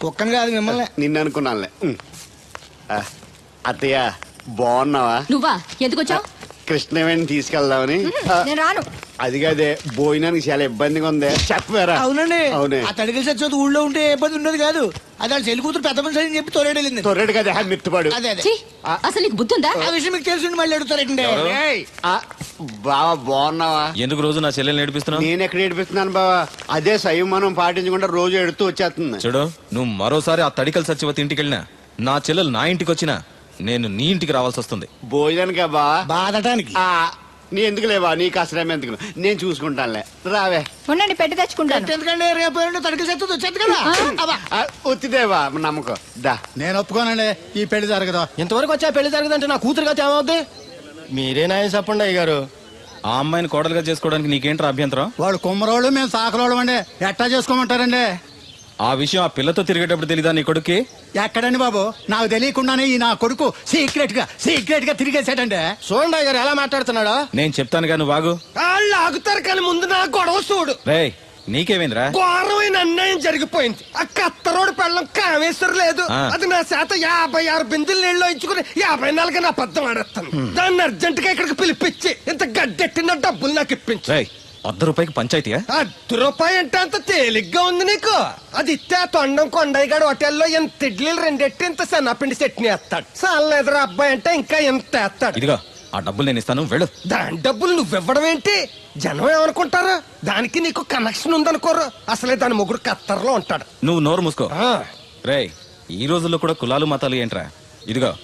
కుక్కను కాదు మిమ్మల్ని. నిన్ను అనుకున్నానులే. ఆ, అత్తయ్య బాగున్నావా? నువ్వా? ఎందుకు వచ్చావు? కృష్ణవేణి తీసుకెళ్దామని. నేను రాను. అది కాదే భోజనానికి చాలా ఇబ్బందిగా ఉంది. చెప్పారా? అవునండి. అవునే. ఆ తడికలు చచ్చేది ఊళ్ళో ఉంటే ఏ ఇబ్బంది ఉండదు కాదు. అది వాళ్ళ చెల్లి కూతురు పెద్ద మనిషి అని చెప్పి తోలేడు వెళ్ళింది తొర్రెడు కదా మిత్తుపాడు అదే అదే. ఛీ, అసలు నీకు బుద్ధి ఉందా? ఆ విషయం మీకు తెలిసి మళ్ళీ అడుగుతారండి ఏయ్, ఆ, బావా బాగున్నావా? ఎందుకు రోజు నా చెల్లెల్ని నేర్పిస్తున్నావు నేను ఎక్కడ ఏడిపిస్తున్నాను బావా? అదే సంయమనం పాటించకుండా రోజు ఎడుతూ వచ్చేస్తుంది. చూడు నువ్వు మరోసారి ఆ తడికల సత్యవతి ఇంటికి వెళ్ళినా నా చెల్లెలు నా ఇంటికి వచ్చినా నేను నీ ఇంటికి రావాల్సి వస్తుంది. భోజనానికా బావా? బాధటానికి. ఆ, నీ ఎందుకు లేవా? నీకు అసలేం ఎందుకు? నేను చూసుకుంటానులే. రావే. ఉండండి పెట్టి తెచ్చుకుంటాను. ఎందుకంటే రేపు ఎల్లుండి తడికలు చచ్చేది వచ్చేది కదా? అబ్బా. ఆ, వచ్చిదేవా నమ్మకం. దా. నేను ఒప్పుకోనండి ఈ పెళ్ళి జరగదు. ఇంతవరకు వచ్చా పెళ్ళి జరగదంటే నా కూతురుగా ఏమవుద్ది మీరే నాయం చెప్పండి అయ్య గారు. ఆ అమ్మాయిని కోడలుగా చేసుకోవడానికి నీకేంట్రా అభ్యంతరం? వాళ్ళు కుమ్మరోళ్ళు మేము సాకరోళ్ళు అండి ఎట్టా చేసుకోమంటారండి? ఆ విషయం ఆ పిల్లతో తిరిగేటప్పుడు తెలీదా నీ కొడుక్కి? ఎక్కడండి బాబు? నాకు తెలియకుండానే ఈ నా కొడుకు సీక్రెట్గా సీక్రెట్గా తిరిగేసాడండి చూడండి అయ్య గారు ఎలా మాట్లాడుతున్నాడు? నేను చెప్తాను కానీ వాగు వాళ్ళు ఆగుతారు కానీ ముందు నా గొడవ చూడు. రేయ్ నీకేమైందిరా? ఘోరమైన అన్యాయం జరిగిపోయింది. ఆ కత్తరోడు పెళ్ళం కామేశ్వర లేదు. అది నా చేత యాభై ఆరు బిందులు నీళ్ళు ఇచ్చుకుని యాభై నాలుగు నా అబద్ధం ఆడేస్తాను. దాన్ని అర్జెంట్గా ఇక్కడికి పిలిపించి ఇంత గడ్డెట్టిన డబ్బులు నాకు ఇప్పించు. వద్ద రూపాయికి పంచాయతీయా? అర్ధ రూపాయి అంటే అంత తేలిగ్గా ఉంది నీకు. అది ఇస్తే ఆ తొండం కొండయ్యగాడు హోటల్లో ఎంత ఇడ్లీలు రెండెట్టి ఇంత సన్నపిండి చట్నీ వేస్తాడు. సాల ఎదురు అబ్బాయి అంటే ఇంకా ఎంత వేస్తాడు. ఇదిగో ఆ డబ్బులు నేను ఇస్తాను వెళ్ళు. దాని డబ్బులు నువ్వివ్వడం ఏంటి? జనం ఏమనుకుంటారు? దానికి నీకు కనెక్షన్ ఉందనుకోరు. అసలే దాని ముగ్గురు కత్తర్లో ఉంటాడు. నువ్వు నోరు మూసుకో. రేయ్ ఈ రోజుల్లో కూడా కులాలు మతాలు ఏంట్రా? ఇదిగో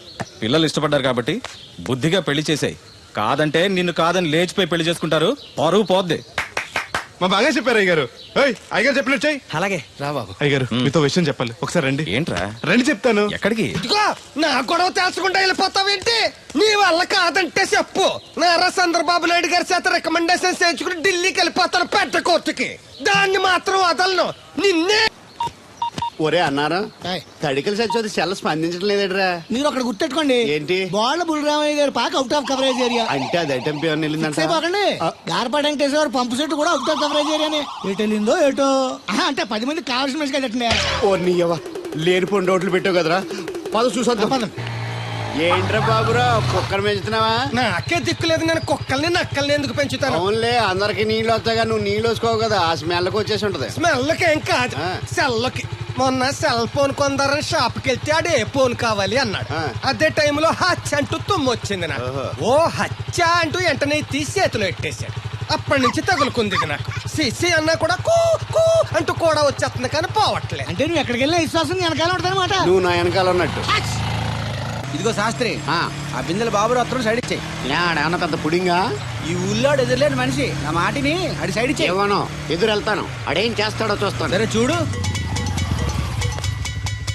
పిల్లలు ఇష్టపడ్డారు కాబట్టి బుద్ధిగా పెళ్ళి చేసాయి. కాదంటే నిన్ను కాదని లేచిపోయి పెళ్ళి చేసుకుంటారు. పరువు పోద్ది. మా బాగా చెప్పారు అయ్యగారు. ఏయ్ అయ్యగారు చెప్పినట్టు చెయ్యి. అలాగే రా బాబు. అయ్యగారు మీతో విషయం చెప్పాలి. ఒకసారి రండి. ఏంట్రా? రండి చెప్తాను. ఎక్కడికి? ఇదిగో నా గొడవ తెలుసుకుంటా వెళ్ళిపోతావేంటి? నీ వల్ల కాదంటే చెప్పు. నారా చంద్రబాబు నాయుడు గారి చేత రికమెండేషన్ చేయించుకుని ఢిల్లీకి వెళ్ళిపోతాను పెద్ద కోర్టుకి. దాన్ని మాత్రం వదలను. నిన్నే ఒరే అన్నారా ఏయ్. తడికలు చచ్చి సెల్ల స్పందించడం లేదట్రా మీరు అక్కడ గుర్తెట్టుకోండి. ఏంటి? బాల బుల్రామయ్య గారి పాక అవుట్ ఆఫ్ కవరేజ్ ఏరియా. అంటే అది ఐటమ్ పేరు వెళ్ళిందంట? ఆ. గార్పాడు వెంకటేశ్వర గారు పంపు సెట్ కూడా అవుట్ ఆఫ్ కవరేజ్ ఏరియానే. ఎటు వెళ్ళిందో ఏటో ఆహా, అంటే పది మంది కావాల్సిన మనిషి కదండి ఓ నీయవ్వ లేని పొండి రోడ్లు పెట్టావు కదరా. పద చూసొద్దాం. ఏంట్రా బాబురా కుక్కర్ పెంచుతున్నావా? నాకే దిక్కులేదు నేను కుక్కల్ని నక్కల్ని ఎందుకు పెంచుతాను? అవునులే అందరికి నీళ్ళు వస్తాగా నువ్వు నీళ్ళు వేసుకోవు కదా. ఆ స్మెల్కి వచ్చేసి ఉంటది. స్మెల్కి ఏం కాదు. ఆ. సెల్కి మొన్న సెల్ ఫోన్ కొందరని షాప్కి వెళ్తే ఆడు ఏ ఫోన్ కావాలి అన్నాడు. అదే టైంలో హచ్చ అంటూ తుమ్ము వచ్చింది నాకు. ఓ హచ్చ అంటూ వెంటనే తీసి చేతిలో ఎట్టేశాడు. అప్పటి నుంచి తగులుకుంది ఇది నాకు. సిసి అన్నా కూడా కూ కూ అంటూ కూడా వచ్చేస్తుంది కానీ పోవట్లేదు. అంటే నువ్వు ఎక్కడికి వెళ్ళినా విశ్వాసం వెనకాల ఉంటుందన్నమాట నువ్వు నా వెనకాల ఉన్నట్టు. ఇదిగో శాస్త్రి ఆ, ఆ బిందెల బాబు అత్తరు సైడ్ ఇచ్చాయి. ఏమన్నా పెద్ద పుడింగా? ఈ ఊళ్ళో ఎదురులేని మనిషి నా మాటిని అడి సైడ్ ఇచ్చాయి. ఇవ్వను ఎదురు వెళ్తాను. అడేం చేస్తాడో చూస్తాను. సరే చూడు.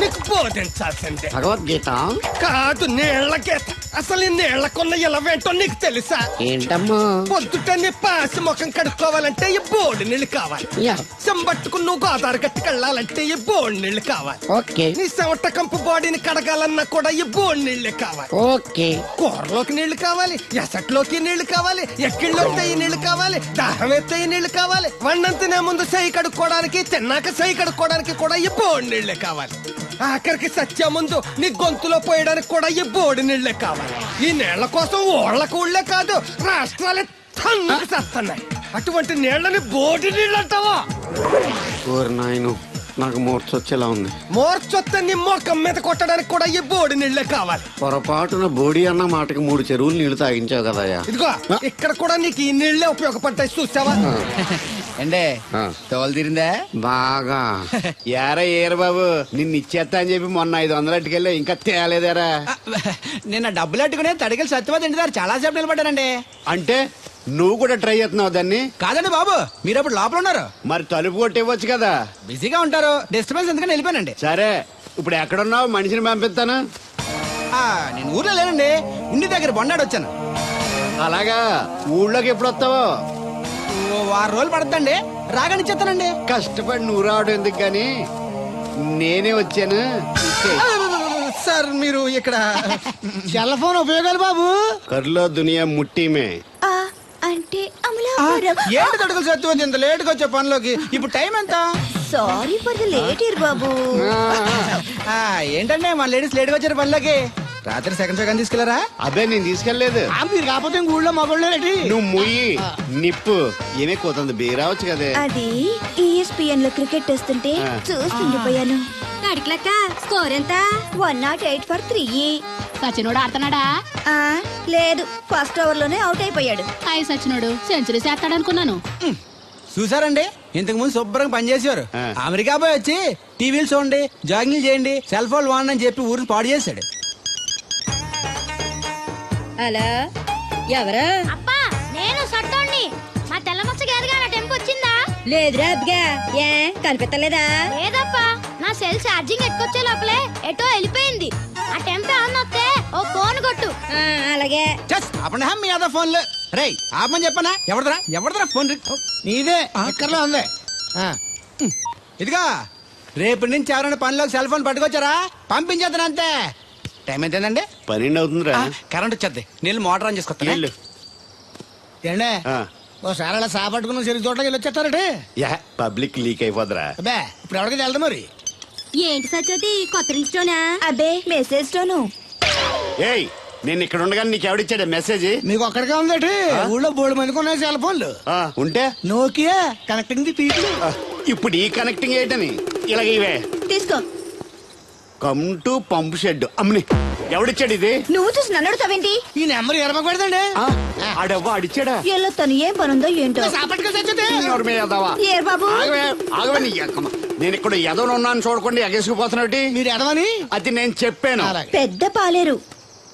నీకు బోధించాల్సిందే. భగవద్గీత? కాదు నీళ్ళ గీత. అసలు ఈ నీళ్ళకున్న ఇలవేంటో నీకు తెలుసా? ఏంటమ్మా? పొద్దుట నీ పాసి ముఖం కడుక్కోవాలంటే ఈ బోడి నీళ్ళు కావాలి. యా. చెంబట్టుకుని నువ్వు గోదావరి గట్టుకు వెళ్ళాలంటే ఈ బోడి నీళ్ళు కావాలి. ఓకే. నీ చెమట కంపు బాడీని కడగాలన్నా కూడా ఈ బోడి నీళ్ళే కావాలి. ఓకే. కూరలోకి నీళ్ళు కావాలి ఎసట్లోకి నీళ్ళు కావాలి ఎక్కిళ్ళొస్తే ఈ నీళ్ళు కావాలి దాహం ఎత్తే ఈ నీళ్ళు కావాలి. వండం తినే ముందు సై కడుక్కోవడానికి తిన్నాక సై కడుక్కోవడానికి కూడా ఈ బోడి నీళ్ళే కావాలి. ఆఖరికి సత్య ముందు నీ గొంతులో పోయడానికి కూడా ఈ బోడి నీళ్ళే కావాలి. ఈ నీళ్ళ కోసం ఓళ్ళకు ఊళ్ళే కాదు రాష్ట్రాలే తన్నుకు చేస్తున్నాయి. అటువంటి నీళ్ళని బోడి నీళ్ళు అంటావా నాయను. నాకు మూర్చ వచ్చేలా ఉంది. మోర్చొత్త నీ మొఖం మీద కొట్టడానికి కూడా ఈ బోడి నీళ్ళే కావాలి. పొరపాటున బోడి అన్న మాటకి మూడు చెరువులు నీళ్ళు తాగించావు కదయ్యా. ఇదిగో ఇక్కడ కూడా నీకు ఈ నీళ్ళే ఉపయోగపడతాయి చూసావా? ఎండే ఆ. తోలు తీరిందా? బాగా. ఏరా ఏరు బాబు నిన్ను ఇచ్చేస్తా అని చెప్పి మొన్న ఐదు వందలు అట్టుకెళ్ళి ఇంకా తేలేదేరా? నిన్న డబ్బులు అట్టుకునే తడికలు సత్యవతి ఇంటి దగ్గర చాలా సేపు నిలబడ్డానండి. అంటే నువ్వు కూడా ట్రై చేస్తున్నావు దాన్ని? కాదండి బాబు మీరు అప్పుడు లోపల ఉన్నారు? మరి తలుపు కొట్టి ఇవ్వచ్చు కదా. బిజీగా ఉంటారు డిస్టర్బెన్స్ ఎందుకని వెళ్ళిపోయానండి. సరే ఇప్పుడు ఎక్కడున్నావు? మనిషిని పంపిస్తాను. ఆ, నేను ఊర్లో లేనండి ఇంటి దగ్గర బొండాడు వచ్చాను. అలాగా? ఊళ్ళోకి ఎప్పుడు వస్తావో? ఓ వారం రోజులు పడుతుందండి రాగానే చెప్తానండి. కష్టపడి నువ్వు రావడం ఎందుకు కానీ? నేనే వచ్చాను. సార్ మీరు ఇక్కడ సెల్ ఫోన్ ఉపయోగాలు బాబు. కర్లో దునియా ముట్టిమే. అంటే అమలాపురం. ఏంటి తడుకులు సత్యవతి ఇంత లేటుగా వచ్చే పనిలోకి? ఇప్పుడు టైం ఎంత? Sorry for the late year బాబు. ఆ, ఏంటంటే మా లేడీస్ లేట్గా వచ్చారు పనిలోకి? రాత్రి సెకండ్ సెకండ్ తీసుకెళ్ళారా అదే నేను తీసుకెళ్ళేదు ఆ, మీరు కాకపోతే ఇంక ఊళ్ళో మగోళ్ళు నువ్వు ముయ్యి నిప్పు ఏమే కోతుంది బీరావచ్చు కదే. అది ఈఎస్పిఎన్లో క్రికెట్ వస్తుంటే ఆ. చూస్తుండిపోయాను. అడిక్లక్క స్కోర్ ఎంత? One not eight for three సచినోడు ఆడుతున్నాడా? లేదు. ఫస్ట్ ఓవర్లోనే అవుట్ అయిపోయాడు. హాయ్ సచినోడు సెంచరీ చేస్తాడనుకున్నాను. చూసారండి? ఇంతకు ముందు శుభ్రంగా పనిచేసేవారు. ఆ. అమెరికా పోయి వచ్చి టీవీలు చూడండి జాగింగ్ చేయండి సెల్ ఫోన్ వాడండి అని చెప్పి ఊరిని పాడు చేశాడు. అలా ఎవరా? అప్పా నేను సట్టోండి మా తెల్ల మచ్చ గారిగా నా టెంపు వచ్చిందా? లేదురా అబ్బిగా. ఏ కనిపెట్టలేదా లేదప్పా నా సెల్ ఛార్జింగ్ ఎక్కొచ్చే లోపలే ఎటో వెళ్ళిపోయింది. ఆ టెంపు వస్తే ఓ ఫోన్ కొట్టు. ఆ, అలాగే. చస్ అప్పుడు మీ అదో ఫోన్లు. రే ఆపమని చెప్పనా? ఎవడదరా ఎవడదరా ఫోన్ రి- ఓ, నీదే ఎక్కర్లో ఉంది? ఆ, ఇదిగా రేపు నుంచి ఎవరైనా పనిలోకి సెల్ ఫోన్ పట్టుకొచ్చారా? పంపించేద్దాను అంతే. టైం ఎంతేనండి పన్నెండు అవుతుందిరా. కరెంట్ వచ్చేద్ది నీళ్ళు మోటార్ ఆన్ చేసుకొస్తాను. వెళ్ళు. ఏండే? ఆ. ఓసారి అలా సాపట్టుకున్న చెరుకు చోట్లకి వెళ్ళి వచ్చేస్తారటే? యా పబ్లిక్ లీక్ అయిపోద్రా అబ్బే ఇప్పుడు ఎవరికి వెళ్దాం మరి? ఏంటి సత్యవతి? కొత్త రిజిస్టోనా అబ్బే మెసేజ్ తోను. ఏయ్ నేను ఇక్కడ ఉండగానే నీకు ఎవడిచ్చాడు మెసేజ్ మీకు ఒక్కడికే ఉందటి? ఊళ్ళో బోడు మందికి ఉన్నాయి సెల్ ఫోన్లు. ఆ, ఉంటే? నోకియా కనెక్టింగ్ ది పీపుల్ ఇప్పుడు ఈ కనెక్టింగ్ ఏంటని? ఇలాగ ఇవే. తీసుకో. కమ్ టు పంప్ షెడ్ అమ్మని ఎవడిచ్చాడు ఇది? నువ్వు చూసి నన్ను అడుగుతావేంటి? ఈ నెంబర్ ఎరమకు పెడదండి ఆ, ఆడవ్వ అడిచాడా ఎల్లో తను ఏం పనుందో ఏంటో. సాపట్టుకు సచ్చితే ఎవరి మీద ఎదవా? ఏర్ బాబు. ఆగవే ఆగవే నీ ఎక్కమ. నేను ఇక్కడ ఎదవను ఉన్నాను చూడకుండా ఎగేసుకుపోతున్నట్టు మీరు ఎడవని అది నేను చెప్పాను. అలాగే. పెద్ద పాలేరు.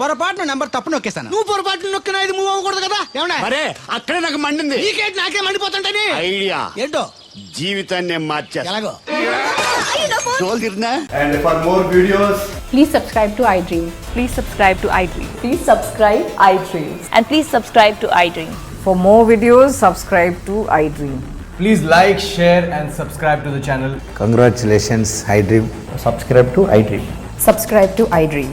పొరపాటున నంబర్ తప్పు నొక్కేశాను. నువ్వు పొరపాటు నొక్కిన ఇది మూవ్ అవ్వకూడదు కదా? ఏమన్నా మరే అక్కడే నాకు మండింది. నీకేంటి నాకే మండిపోతుంటని. ఐడియా. ఏంటో? జీవితాన్ని ఎలాగో? తిరిగినా? More videos, please subscribe to iDream Please subscribe to iDream. Please subscribe iDream And please subscribe to iDream. For more videos, subscribe to iDream. Please like share and subscribe to the channel congratulations iDream subscribe to iDream Subscribe to iDream.